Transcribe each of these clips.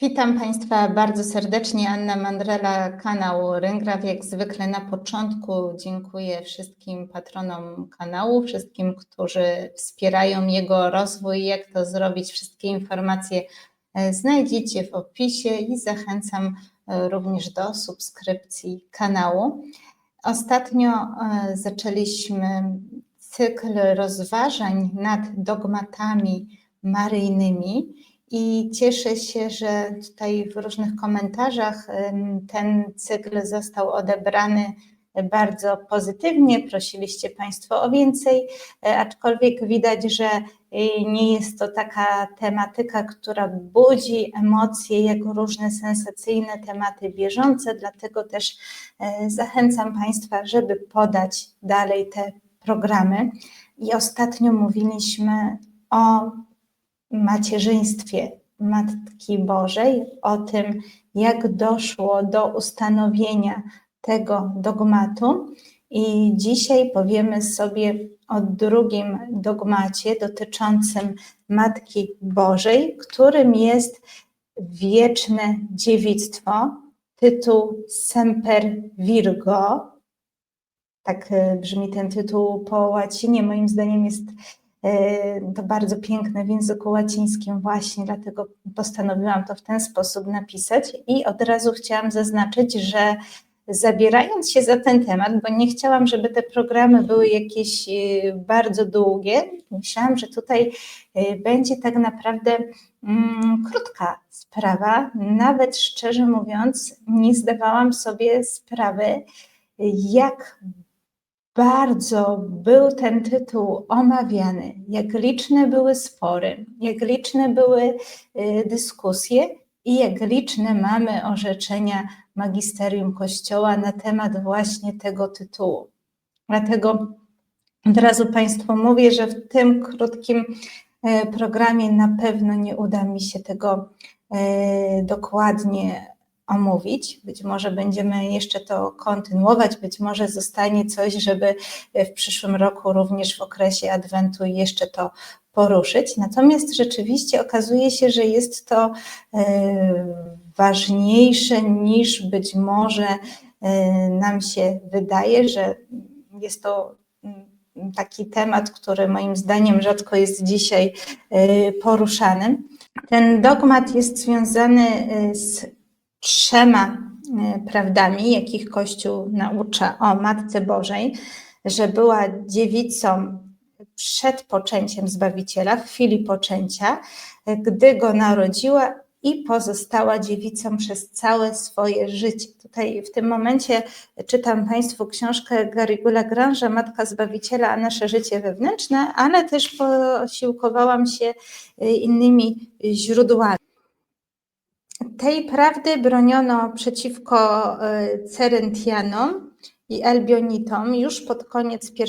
Witam Państwa bardzo serdecznie. Anna Mandrela, kanał Ryngraf. Jak zwykle na początku dziękuję wszystkim patronom kanału, wszystkim, którzy wspierają jego rozwój. Jak to zrobić? Wszystkie informacje e, znajdziecie w opisie i zachęcam e, również do subskrypcji kanału. Ostatnio e, zaczęliśmy cykl rozważań nad dogmatami maryjnymi i cieszę się, że tutaj w różnych komentarzach ten cykl został odebrany bardzo pozytywnie. Prosiliście Państwo o więcej, e, aczkolwiek widać, że e, nie jest to taka tematyka, która budzi emocje, jak różne sensacyjne tematy bieżące, dlatego też e, zachęcam Państwa, żeby podać dalej te programy. I ostatnio mówiliśmy o macierzyństwie Matki Bożej, o tym, jak doszło do ustanowienia tego dogmatu. I dzisiaj powiemy sobie o drugim dogmacie dotyczącym Matki Bożej, którym jest wieczne dziewictwo, tytuł Semper Virgo. Tak e, brzmi ten tytuł po łacinie. Moim zdaniem jest to bardzo piękne w języku łacińskim, właśnie dlatego postanowiłam to w ten sposób napisać. I od razu chciałam zaznaczyć, że zabierając się za ten temat, bo nie chciałam, żeby te programy były jakieś e, bardzo długie, myślałam, że tutaj e, będzie tak naprawdę mm, krótka sprawa. Nawet szczerze mówiąc, nie zdawałam sobie sprawy, jak bardzo był ten tytuł omawiany, jak liczne były spory, jak liczne były y, dyskusje i jak liczne mamy orzeczenia magisterium Kościoła na temat właśnie tego tytułu. Dlatego od razu Państwu mówię, że w tym krótkim y, programie na pewno nie uda mi się tego y, dokładnie omówić. Być może będziemy jeszcze to kontynuować, być może zostanie coś, żeby w przyszłym roku, również w okresie Adwentu, jeszcze to poruszyć. Natomiast rzeczywiście okazuje się, że jest to e, ważniejsze niż być może e, nam się wydaje, że jest to mm, taki temat, który moim zdaniem rzadko jest dzisiaj e, poruszany. Ten dogmat jest związany z trzema e, prawdami, jakich Kościół naucza o Matce Bożej, że była dziewicą przed poczęciem Zbawiciela, w chwili poczęcia, gdy go narodziła i pozostała dziewicą przez całe swoje życie. Tutaj w tym momencie czytam Państwu książkę Garigula Grange, Matka Zbawiciela, a nasze życie wewnętrzne, ale też posiłkowałam się e, innymi źródłami. Tej prawdy broniono przeciwko e, Ceryntianom i Elbionitom już pod koniec I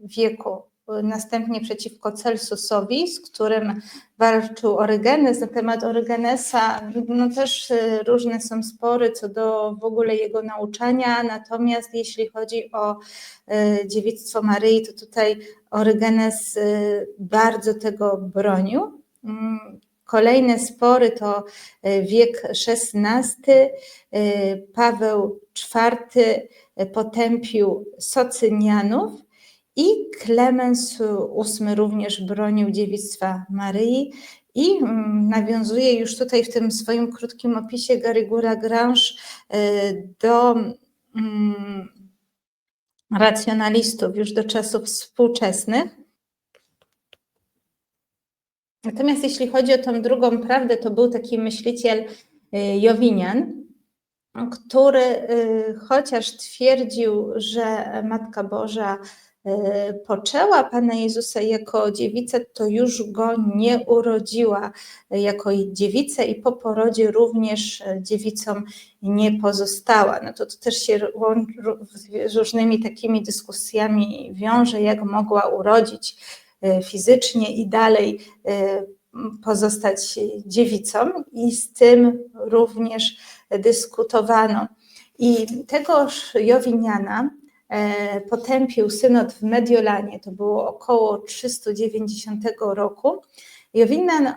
wieku. Następnie przeciwko Celsusowi, z którym walczył Orygenes. Na temat Orygenesa no też e, różne są spory co do w ogóle jego nauczania, natomiast jeśli chodzi o e, dziewictwo Maryi, to tutaj Orygenes bardzo tego bronił. Kolejne spory to e, wiek XVI, e, Paweł IV e, potępił Socynianów i Klemens VIII również bronił dziewictwa Maryi. I mm, nawiązuje już tutaj w tym swoim krótkim opisie Garigura Grange do mm, racjonalistów już do czasów współczesnych. Natomiast jeśli chodzi o tą drugą prawdę, to był taki myśliciel y, Jowinian, który y, chociaż twierdził, że Matka Boża y, poczęła Pana Jezusa jako dziewicę, to już go nie urodziła jako dziewicę i po porodzie również dziewicą nie pozostała. No to, to też się z różnymi takimi dyskusjami wiąże, jak mogła urodzić fizycznie i dalej e, pozostać dziewicą, i z tym również dyskutowano. I tegoż Jowiniana e, potępił synod w Mediolanie, to było około 390 roku. Jowinian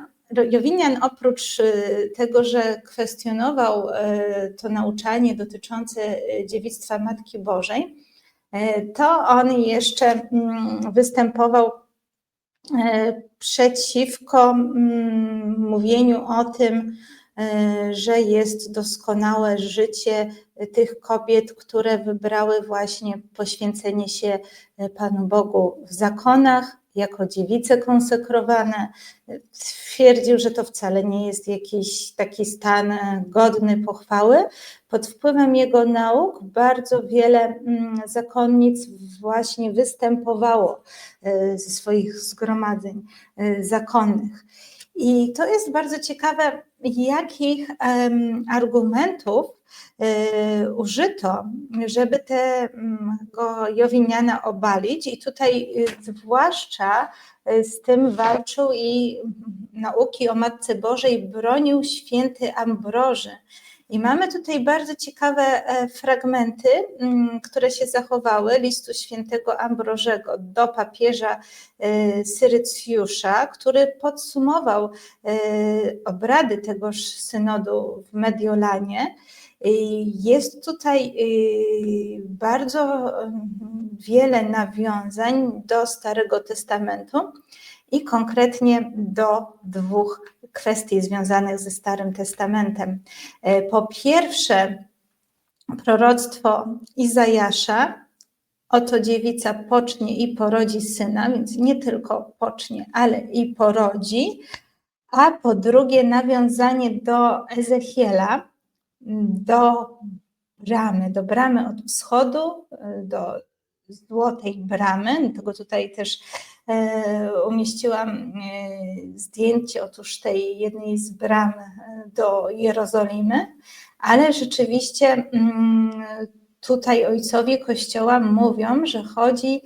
Jowinian oprócz y, tego, że kwestionował y, to nauczanie dotyczące y, dziewictwa Matki Bożej, to on jeszcze mm, występował przeciwko mm, mówieniu o tym, że jest doskonałe życie tych kobiet, które wybrały właśnie poświęcenie się Panu Bogu w zakonach, jako dziewice konsekrowane. Twierdził, że to wcale nie jest jakiś taki stan godny pochwały. Pod wpływem jego nauk bardzo wiele mm, zakonnic właśnie występowało e, ze swoich zgromadzeń e, zakonnych. I to jest bardzo ciekawe, jakich argumentów użyto, żeby tego Jowiniana obalić. I tutaj zwłaszcza z tym walczył i nauki o Matce Bożej bronił święty Ambroży. I mamy tutaj bardzo ciekawe e, fragmenty, mm, które się zachowały listu świętego Ambrożego do papieża Syrycjusza, który podsumował obrady tegoż synodu w Mediolanie. Jest tutaj bardzo wiele nawiązań do Starego Testamentu i konkretnie do dwóch kwestii związanych ze Starym Testamentem. E, po pierwsze, proroctwo Izajasza, oto dziewica pocznie i porodzi syna, więc nie tylko pocznie, ale i porodzi, a po drugie nawiązanie do Ezechiela, do bramy, do bramy od wschodu, e, do złotej bramy, tego tutaj też E, umieściłam e, zdjęcie otóż tej jednej z bram do Jerozolimy, ale rzeczywiście mm, tutaj ojcowie Kościoła mówią, że chodzi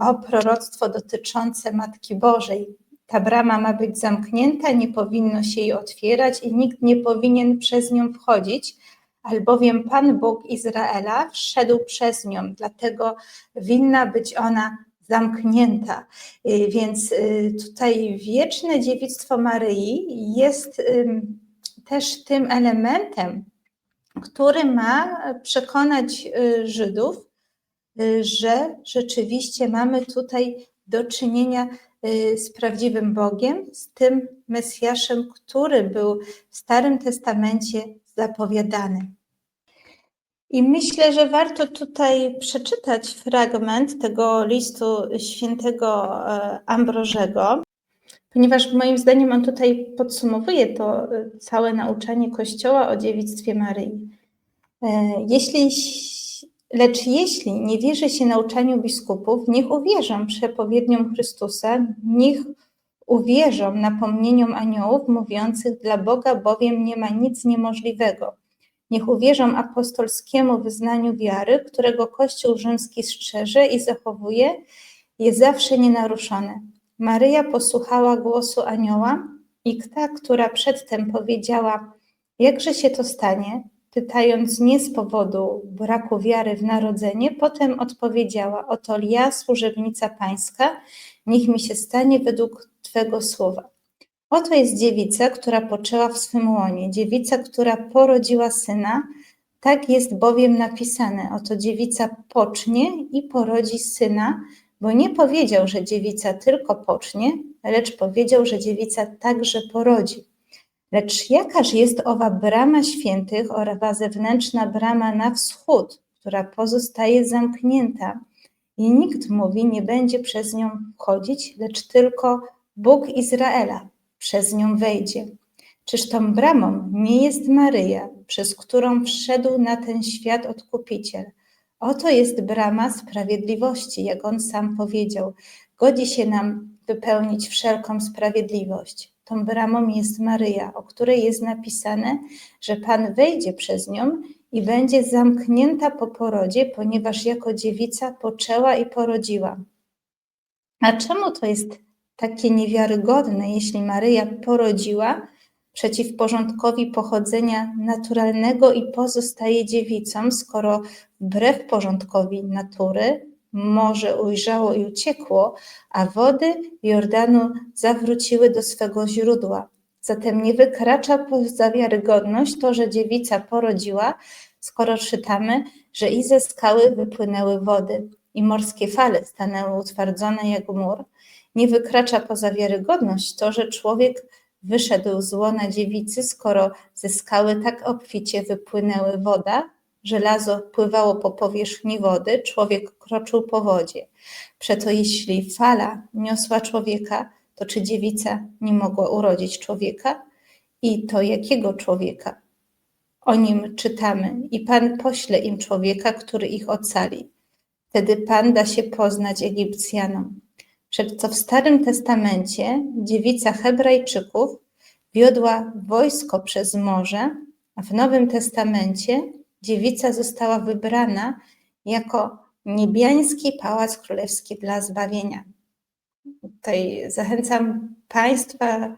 o proroctwo dotyczące Matki Bożej. Ta brama ma być zamknięta, nie powinno się jej otwierać i nikt nie powinien przez nią wchodzić, albowiem Pan Bóg Izraela wszedł przez nią, dlatego winna być ona zamknięta. Y, więc y, tutaj wieczne dziewictwo Maryi jest też tym elementem, który ma przekonać y, Żydów, że rzeczywiście mamy tutaj do czynienia z prawdziwym Bogiem, z tym Mesjaszem, który był w Starym Testamencie zapowiadany. I myślę, że warto tutaj przeczytać fragment tego listu świętego e, Ambrożego, ponieważ moim zdaniem on tutaj podsumowuje to e, całe nauczanie Kościoła o dziewictwie Maryi. E, jeśli, lecz jeśli nie wierzy się nauczaniu biskupów, niech uwierzą przepowiedniom Chrystusa, niech uwierzą napomnieniom aniołów mówiących, dla Boga bowiem nie ma nic niemożliwego. Niech uwierzą apostolskiemu wyznaniu wiary, którego Kościół rzymski strzeże i zachowuje, jest zawsze nienaruszone. Maryja posłuchała głosu anioła i ta, która przedtem powiedziała, jakże się to stanie, pytając nie z powodu braku wiary w narodzenie, potem odpowiedziała, oto ja, służebnica pańska, niech mi się stanie według Twego słowa. Oto jest dziewica, która poczęła w swym łonie, dziewica, która porodziła syna. Tak jest bowiem napisane: Oto dziewica pocznie i porodzi syna, bo nie powiedział, że dziewica tylko pocznie, lecz powiedział, że dziewica także porodzi. Lecz jakaż jest owa brama świętych, owa zewnętrzna brama na wschód, która pozostaje zamknięta i nikt mówi, nie będzie przez nią wchodzić, lecz tylko Bóg Izraela przez nią wejdzie. Czyż tą bramą nie jest Maryja, przez którą wszedł na ten świat Odkupiciel? Oto jest brama sprawiedliwości, jak on sam powiedział. Godzi się nam wypełnić wszelką sprawiedliwość. Tą bramą jest Maryja, o której jest napisane, że Pan wejdzie przez nią i będzie zamknięta po porodzie, ponieważ jako dziewica poczęła i porodziła. A czemu to jest takie niewiarygodne, jeśli Maryja porodziła przeciw porządkowi pochodzenia naturalnego i pozostaje dziewicą, skoro wbrew porządkowi natury morze ujrzało i uciekło, a wody Jordanu zawróciły do swego źródła. Zatem nie wykracza poza wiarygodność to, że dziewica porodziła, skoro czytamy, że i ze skały wypłynęły wody i morskie fale stanęły utwardzone jak mur. Nie wykracza poza wiarygodność to, że człowiek wyszedł z łona dziewicy, skoro ze skały tak obficie wypłynęły woda, żelazo pływało po powierzchni wody, człowiek kroczył po wodzie. Przeto jeśli fala niosła człowieka, to czy dziewica nie mogła urodzić człowieka? I to jakiego człowieka? O nim czytamy. I Pan pośle im człowieka, który ich ocali. Wtedy Pan da się poznać Egipcjanom. Przed co w Starym Testamencie dziewica Hebrajczyków wiodła wojsko przez morze, a w Nowym Testamencie dziewica została wybrana jako niebiański pałac królewski dla zbawienia. Tutaj zachęcam Państwa,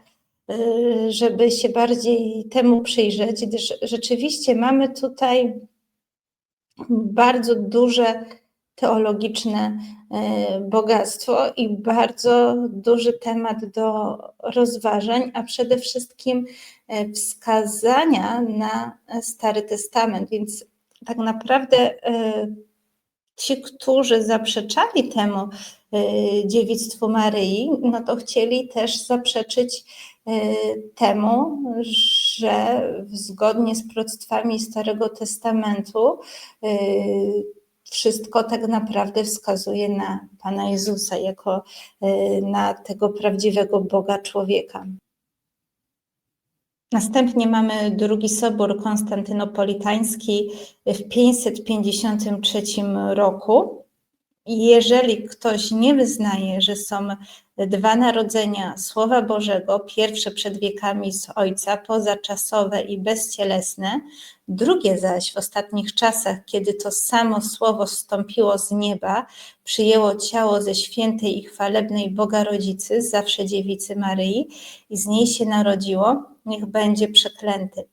y, żeby się bardziej temu przyjrzeć, gdyż rzeczywiście mamy tutaj bardzo duże teologiczne y, bogactwo i bardzo duży temat do rozważań, a przede wszystkim wskazania na Stary Testament. Więc tak naprawdę ci, którzy zaprzeczali temu y, dziewictwu Maryi, no to chcieli też zaprzeczyć temu, że zgodnie z proroctwami Starego Testamentu wszystko tak naprawdę wskazuje na Pana Jezusa jako na tego prawdziwego Boga człowieka. Następnie mamy drugi sobór konstantynopolitański w 553 roku. Jeżeli ktoś nie wyznaje, że są dwa narodzenia Słowa Bożego, pierwsze przed wiekami z Ojca, pozaczasowe i bezcielesne, drugie zaś w ostatnich czasach, kiedy to samo Słowo zstąpiło z nieba, przyjęło ciało ze świętej i chwalebnej Boga Rodzicy, zawsze dziewicy Maryi, i z niej się narodziło, niech będzie przeklęty.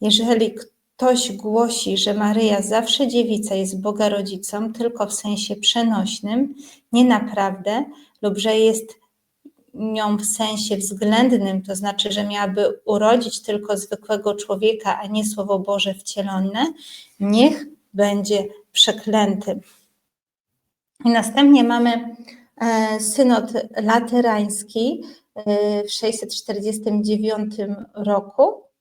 Jeżeli ktoś głosi, że Maryja zawsze dziewica jest Boga rodzicą, tylko w sensie przenośnym, nie naprawdę, lub że jest nią w sensie względnym, to znaczy, że miałaby urodzić tylko zwykłego człowieka, a nie Słowo Boże wcielone, niech będzie przeklęty. I następnie mamy e, synod laterański e, w 649 roku.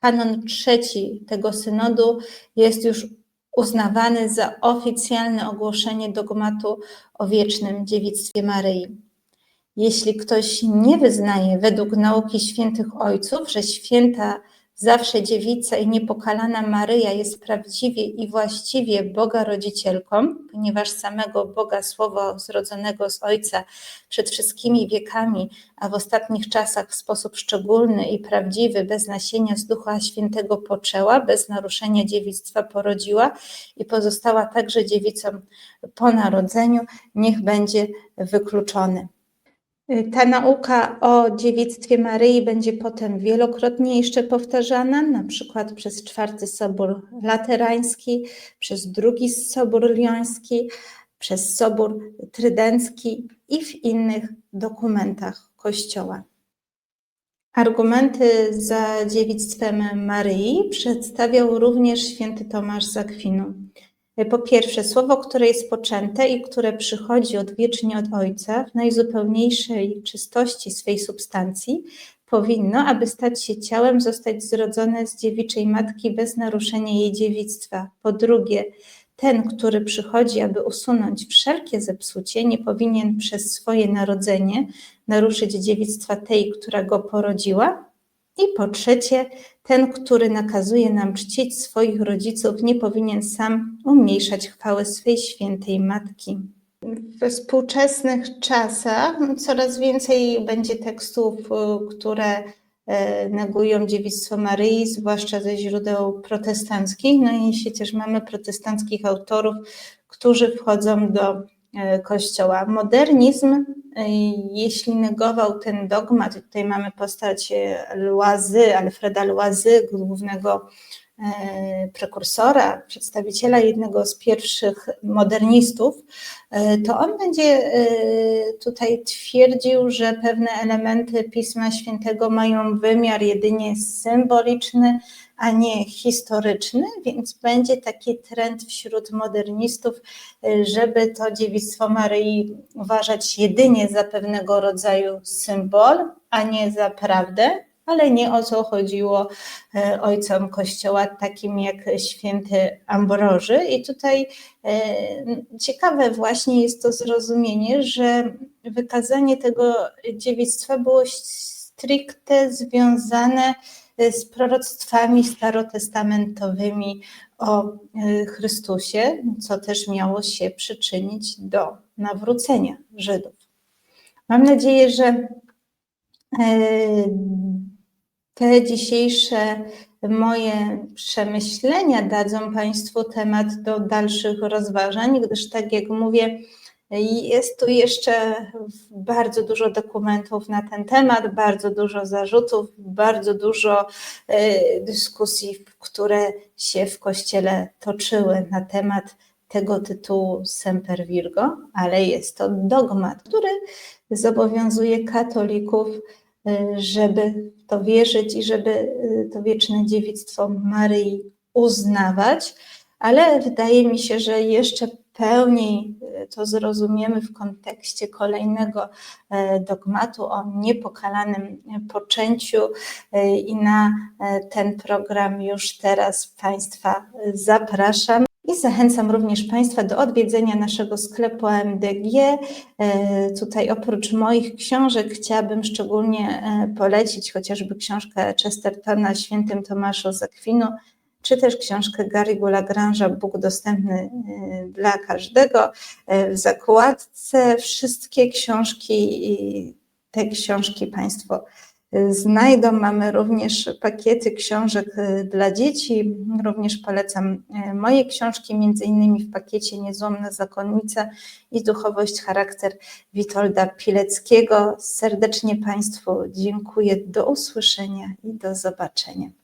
Kanon trzeci tego synodu jest już uznawany za oficjalne ogłoszenie dogmatu o wiecznym dziewictwie Maryi. Jeśli ktoś nie wyznaje według nauki świętych ojców, że święta zawsze dziewica i niepokalana Maryja jest prawdziwie i właściwie Boga rodzicielką, ponieważ samego Boga Słowa zrodzonego z Ojca przed wszystkimi wiekami, a w ostatnich czasach w sposób szczególny i prawdziwy, bez nasienia z Ducha Świętego poczęła, bez naruszenia dziewictwa porodziła i pozostała także dziewicą po narodzeniu, niech będzie wykluczony. Ta nauka o dziewictwie Maryi będzie potem wielokrotnie jeszcze powtarzana, na przykład przez czwarty Sobór Laterański, przez drugi Sobór Lioński, przez Sobór Trydencki i w innych dokumentach Kościoła. Argumenty za dziewictwem Maryi przedstawiał również święty Tomasz Zakwinu. Po pierwsze, słowo, które jest poczęte i które przychodzi odwiecznie od Ojca w najzupełniejszej czystości swej substancji, powinno, aby stać się ciałem, zostać zrodzone z dziewiczej matki bez naruszenia jej dziewictwa. Po drugie, ten, który przychodzi, aby usunąć wszelkie zepsucie, nie powinien przez swoje narodzenie naruszyć dziewictwa tej, która go porodziła, i po trzecie, ten, który nakazuje nam czcić swoich rodziców, nie powinien sam umniejszać chwały swej świętej matki. We współczesnych czasach coraz więcej będzie tekstów, które e, negują dziewictwo Maryi, zwłaszcza ze źródeł protestanckich. No i przecież mamy protestanckich autorów, którzy wchodzą do Kościoła. Modernizm, e, jeśli negował ten dogmat, tutaj mamy postać Loazy, Alfreda Loazy, głównego e, prekursora, przedstawiciela jednego z pierwszych modernistów, e, to on będzie e, tutaj twierdził, że pewne elementy Pisma Świętego mają wymiar jedynie symboliczny, a nie historyczny, więc będzie taki trend wśród modernistów, żeby to dziewictwo Maryi uważać jedynie za pewnego rodzaju symbol, a nie za prawdę, ale nie o co chodziło e, ojcom Kościoła, takim jak święty Ambroży. I tutaj e, ciekawe właśnie jest to zrozumienie, że wykazanie tego dziewictwa było stricte związane z proroctwami starotestamentowymi o e, Chrystusie, co też miało się przyczynić do nawrócenia Żydów. Mam nadzieję, że te dzisiejsze moje przemyślenia dadzą Państwu temat do dalszych rozważań, gdyż tak jak mówię, jest tu jeszcze bardzo dużo dokumentów na ten temat, bardzo dużo zarzutów, bardzo dużo e, dyskusji, które się w Kościele toczyły na temat tego tytułu Semper Virgo, ale jest to dogmat, który zobowiązuje katolików Y, żeby to wierzyć i żeby y, to wieczne dziewictwo Maryi uznawać, ale wydaje mi się, że jeszcze pełniej to zrozumiemy w kontekście kolejnego dogmatu o niepokalanym poczęciu i na ten program już teraz Państwa zapraszam. I zachęcam również Państwa do odwiedzenia naszego sklepu AMDG. E, tutaj oprócz moich książek chciałabym szczególnie e, polecić chociażby książkę Chestertona Świętym Tomaszu z Akwinu, czy też książkę Gary'ego Lagrange'a Bóg dostępny e, dla każdego. W zakładce wszystkie książki i te książki Państwo znajdą. Mamy również pakiety książek y, dla dzieci. Również polecam y, moje książki, między innymi w pakiecie Niezłomna Zakonnica i Duchowość Charakter Witolda Pileckiego. Serdecznie Państwu dziękuję. Do usłyszenia i do zobaczenia.